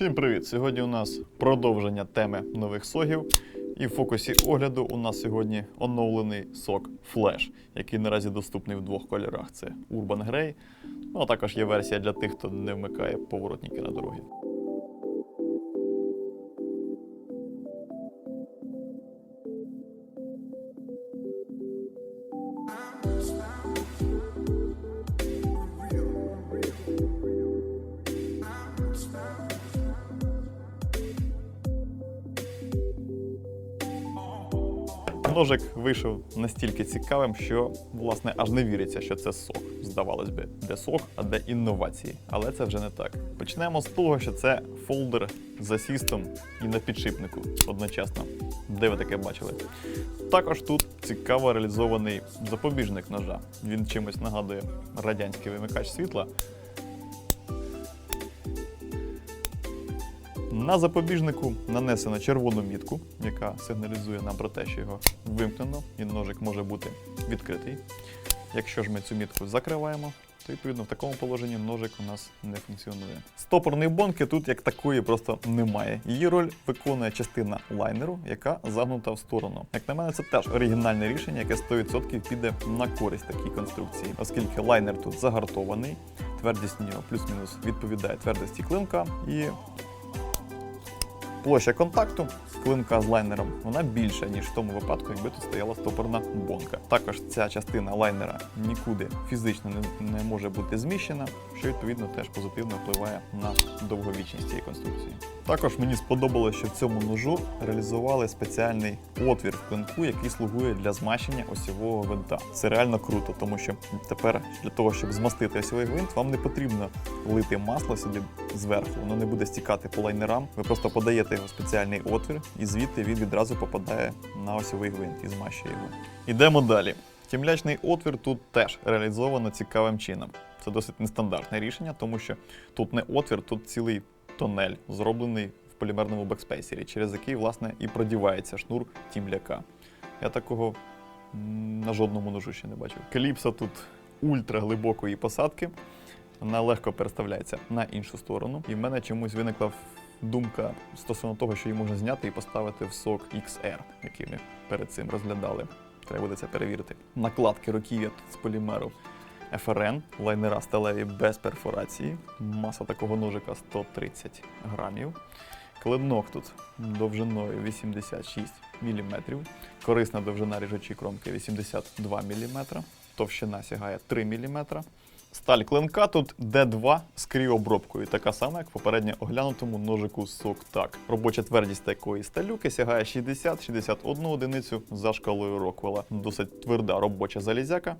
Всім привіт! Сьогодні у нас продовження теми нових согів. І в фокусі огляду у нас сьогодні оновлений сок Flash, який наразі доступний в двох кольорах: це Urban Grey, ну а також є версія для тих, хто не вмикає поворотники на дорогі. Ножик вийшов настільки цікавим, що власне аж не віриться, що це сок. Здавалось би, де сок, а де інновації. Але це вже не так. Почнемо з того, що це фолдер з асістом і на підшипнику одночасно. Де ви таке бачили? Також тут цікаво реалізований запобіжник ножа. Він чимось нагадує радянський вимикач світла. На запобіжнику нанесено червону мітку, яка сигналізує нам про те, що його вимкнено, і ножик може бути відкритий. Якщо ж ми цю мітку закриваємо, то відповідно в такому положенні ножик у нас не функціонує. Стопорної бонки тут як такої просто немає. Її роль виконує частина лайнеру, яка загнута в сторону. Як на мене, це теж оригінальне рішення, яке 100% піде на користь такій конструкції, оскільки лайнер тут загартований, твердість нього плюс-мінус відповідає твердості клинка і Площа контакту клинка з лайнером вона більша, ніж в тому випадку, якби тут стояла стопорна бонка. Також ця частина лайнера нікуди фізично не, може бути зміщена, що відповідно теж позитивно впливає на довговічність цієї конструкції. Також мені сподобалося, що в цьому ножу реалізували спеціальний отвір в клинку, який слугує для змащення осьового гвинта. Це реально круто, тому що тепер для того, щоб змастити осьовий гвинт, вам не потрібно лити масло сюди зверху, воно не буде стікати по лайнерам. Ви просто подаєте його спеціальний отвір, і звідти він відразу попадає на осьовий гвинт і змащує його. Ідемо далі. Тімлячний отвір тут теж реалізовано цікавим чином. Це досить нестандартне рішення, тому що тут не отвір, тут цілий тонель, зроблений в полімерному бекспейсері, через який, власне, і продівається шнур тімляка. Я такого на жодному ножу ще не бачив. Кліпса тут ультраглибокої посадки. Вона легко переставляється на іншу сторону. І в мене чомусь виникла думка стосовно того, що її можна зняти і поставити в сок XR, який ми перед цим розглядали. Треба буде це перевірити. Накладки руків'я з полімеру. FRN, лайнера сталеві без перфорації. Маса такого ножика 130 грамів. Клинок тут довжиною 86 мм. Корисна довжина ріжучої кромки 82 мм. Товщина сягає 3 мм. Сталь клинка тут D2 з кріобробкою, така сама, як в попередньо оглянутому ножику SOCTAC. Робоча твердість такої сталюки сягає 60-61 одиницю за шкалою Роквелла. Досить тверда робоча залізяка,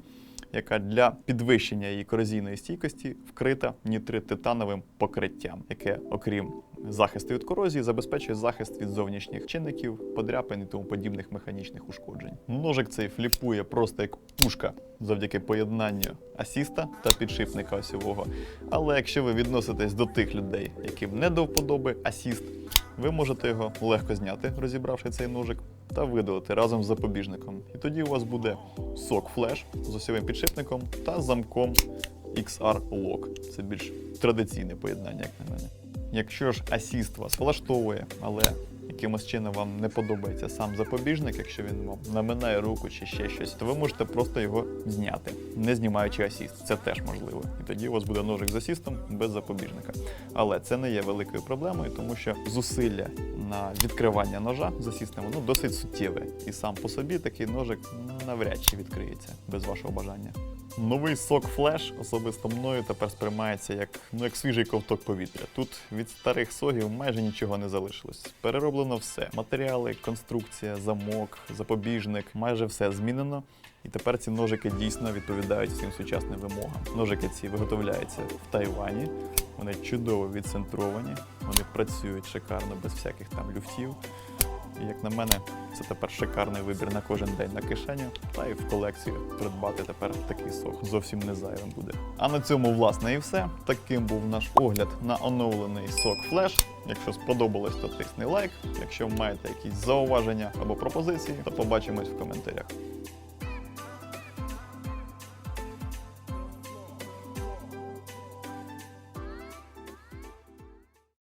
яка для підвищення її корозійної стійкості вкрита нітрит-титановим покриттям, яке, окрім захисту від корозії, забезпечує захист від зовнішніх чинників, подряпин і тому подібних механічних ушкоджень. Ножик цей фліпує просто як пушка завдяки поєднанню асіста та підшипника осьового. Але якщо ви відноситесь до тих людей, яким не до вподоби асіст, ви можете його легко зняти, розібравши цей ножик, та видалити разом з запобіжником. І тоді у вас буде сок флеш з осьовим підшипником та замком XR Lock. Це більш традиційне поєднання, як на мене. Якщо ж асіст вас влаштовує, але якимось чином вам не подобається сам запобіжник, якщо він вам наминає руку чи ще щось, то ви можете просто його зняти, не знімаючи асіст. Це теж можливо. І тоді у вас буде ножик з асістом без запобіжника. Але це не є великою проблемою, тому що зусилля на відкривання ножа з асістом воно досить суттєве. І сам по собі такий ножик навряд чи відкриється без вашого бажання. Новий сок флеш особисто мною тепер сприймається як, ну, як свіжий ковток повітря. Тут від старих согів майже нічого не залишилось. Перероблено все: матеріали, конструкція, замок, запобіжник, майже все змінено. І тепер ці ножики дійсно відповідають всім сучасним вимогам. Ножики ці виготовляються в Тайвані. Вони чудово відцентровані, вони працюють шикарно без всяких там люфтів. І як на мене, це тепер шикарний вибір на кожен день на кишеню, та й в колекцію придбати тепер такий сок зовсім не зайвим буде. А на цьому, власне, і все. Таким був наш огляд на оновлений сок Flash. Якщо сподобалось, то тисни лайк. Якщо маєте якісь зауваження або пропозиції, то побачимось в коментарях.